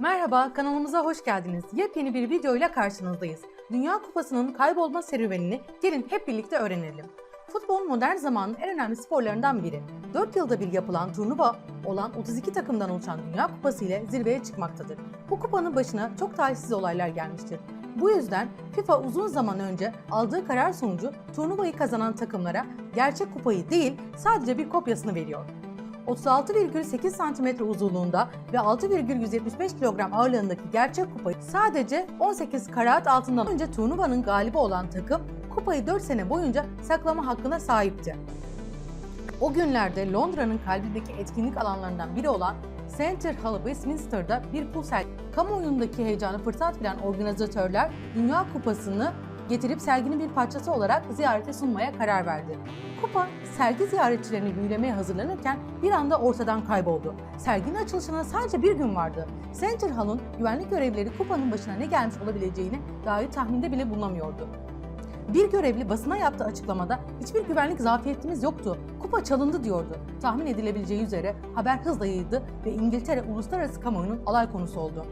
Merhaba, kanalımıza hoş geldiniz. Yepyeni bir videoyla karşınızdayız. Dünya Kupası'nın kaybolma serüvenini gelin hep birlikte öğrenelim. Futbol modern zamanın en önemli sporlarından biri. 4 yılda bir yapılan turnuva olan 32 takımdan oluşan Dünya Kupası ile zirveye çıkmaktadır. Bu kupanın başına çok talihsiz olaylar gelmiştir. Bu yüzden FIFA uzun zaman önce aldığı karar sonucu turnuvayı kazanan takımlara gerçek kupayı değil sadece bir kopyasını veriyor. 36,8 cm uzunluğunda ve 6,175 kilogram ağırlığındaki gerçek kupayı sadece 18 karat altından önce turnuvanın galibi olan takım kupayı 4 sene boyunca saklama hakkına sahipti. O günlerde Londra'nın kalbindeki etkinlik alanlarından biri olan Center Hall Westminster'da bir pul sergi. Kamuoyundaki heyecanı fırsat bilen organizatörler Dünya Kupası'nı getirip serginin bir parçası olarak ziyarete sunmaya karar verdi. Kupa sergi ziyaretçilerini büyülemeye hazırlanırken bir anda ortadan kayboldu. Serginin açılışına sadece bir gün vardı. Center Hall'un güvenlik görevlileri kupanın başına ne gelmiş olabileceğini dahi tahminde bile bulunamıyordu. Bir görevli basına yaptığı açıklamada hiçbir güvenlik zafiyetimiz yoktu. Kupa çalındı diyordu. Tahmin edilebileceği üzere haber hızla yayıldı ve İngiltere uluslararası kamuoyunun alay konusu oldu.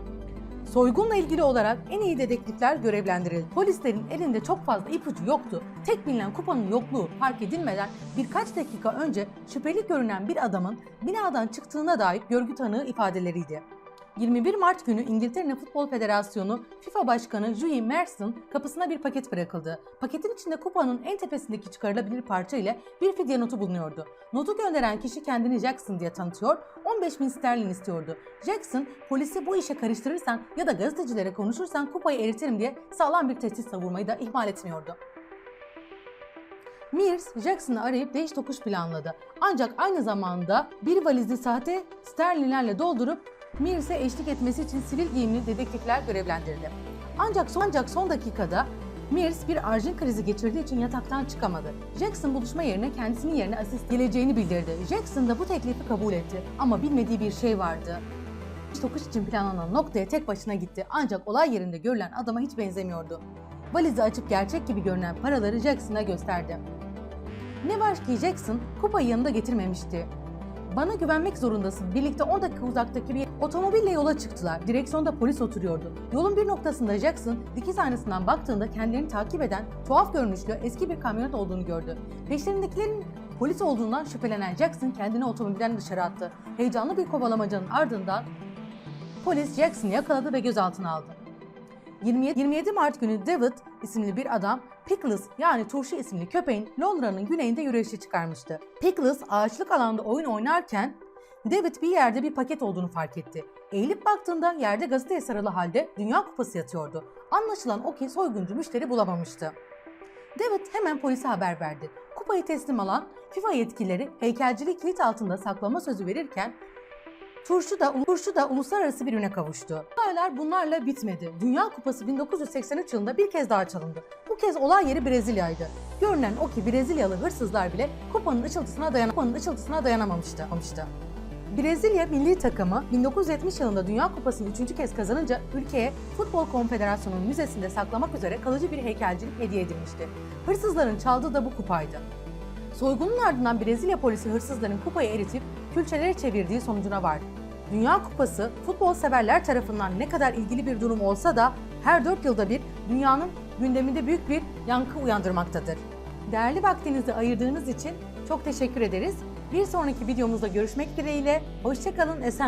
Soygunla ilgili olarak en iyi dedektifler görevlendirildi. Polislerin elinde çok fazla ipucu yoktu. Tek bilinen kupanın yokluğu fark edilmeden birkaç dakika önce şüpheli görünen bir adamın binadan çıktığına dair görgü tanığı ifadeleriydi. 21 Mart günü İngiltere Futbol Federasyonu FIFA Başkanı Louis Merson kapısına bir paket bırakıldı. Paketin içinde kupanın en tepesindeki çıkarılabilir parça ile bir fidye notu bulunuyordu. Notu gönderen kişi kendini Jackson diye tanıtıyor, 15 bin sterlin istiyordu. Jackson, polisi bu işe karıştırırsan ya da gazetecilere konuşursan kupayı eritirim diye sağlam bir tehdit savurmayı da ihmal etmiyordu. Mears, Jackson'ı arayıp değiş tokuş planladı. Ancak aynı zamanda bir valizi sahte sterlinlerle doldurup Mears'e eşlik etmesi için sivil giyimli dedektifler görevlendirdi. Ancak son, ancak son dakikada Mears bir arjin krizi geçirdiği için yataktan çıkamadı. Jackson buluşma yerine kendisinin yerine asist geleceğini bildirdi. Jackson da bu teklifi kabul etti ama bilmediği bir şey vardı. Tokuş için planlanan noktaya tek başına gitti ancak olay yerinde görülen adama hiç benzemiyordu. Valizi açıp gerçek gibi görünen paraları Jackson'a gösterdi. Ne var ki Jackson kupayı yanında getirmemişti. Bana güvenmek zorundasın. Birlikte 10 dakika uzaktaki bir otomobille yola çıktılar. Direksiyonda polis oturuyordu. Yolun bir noktasında Jackson dikiz aynasından baktığında kendilerini takip eden tuhaf görünüşlü eski bir kamyonet olduğunu gördü. Peşlerindekilerin polis olduğundan şüphelenen Jackson kendini otomobilden dışarı attı. Heyecanlı bir kovalamacanın ardından polis Jackson'ı yakaladı ve gözaltına aldı. 27 27 Mart günü David isimli bir adam Pickles yani turşu isimli köpeğin Londra'nın güneyinde yürüyüşe çıkarmıştı. Pickles ağaçlık alanda oyun oynarken David bir yerde bir paket olduğunu fark etti. Eğilip baktığında yerde gazeteye sarılı halde Dünya Kupası yatıyordu. Anlaşılan o ki soyguncu müşteri bulamamıştı. David hemen polise haber verdi. Kupayı teslim alan FIFA yetkilileri heykelciliği kilit altında saklama sözü verirken Turşu da, Turşu da uluslararası bir üne kavuştu. Olaylar bunlarla bitmedi. Dünya Kupası 1983 yılında bir kez daha çalındı. Bu kez olay yeri Brezilya'ydı. Görünen o ki Brezilyalı hırsızlar bile kupanın ışıltısına, dayan kupanın ışıltısına dayanamamıştı. Brezilya milli takımı 1970 yılında Dünya Kupası'nı üçüncü kez kazanınca ülkeye Futbol Konfederasyonu'nun müzesinde saklamak üzere kalıcı bir heykelcilik hediye edilmişti. Hırsızların çaldığı da bu kupaydı. Soygunun ardından Brezilya polisi hırsızların kupayı eritip külçelere çevirdiği sonucuna vardı. Dünya Kupası futbol severler tarafından ne kadar ilgili bir durum olsa da her 4 yılda bir dünyanın gündeminde büyük bir yankı uyandırmaktadır. Değerli vaktinizi ayırdığınız için çok teşekkür ederiz. Bir sonraki videomuzda görüşmek dileğiyle. Hoşçakalın, esen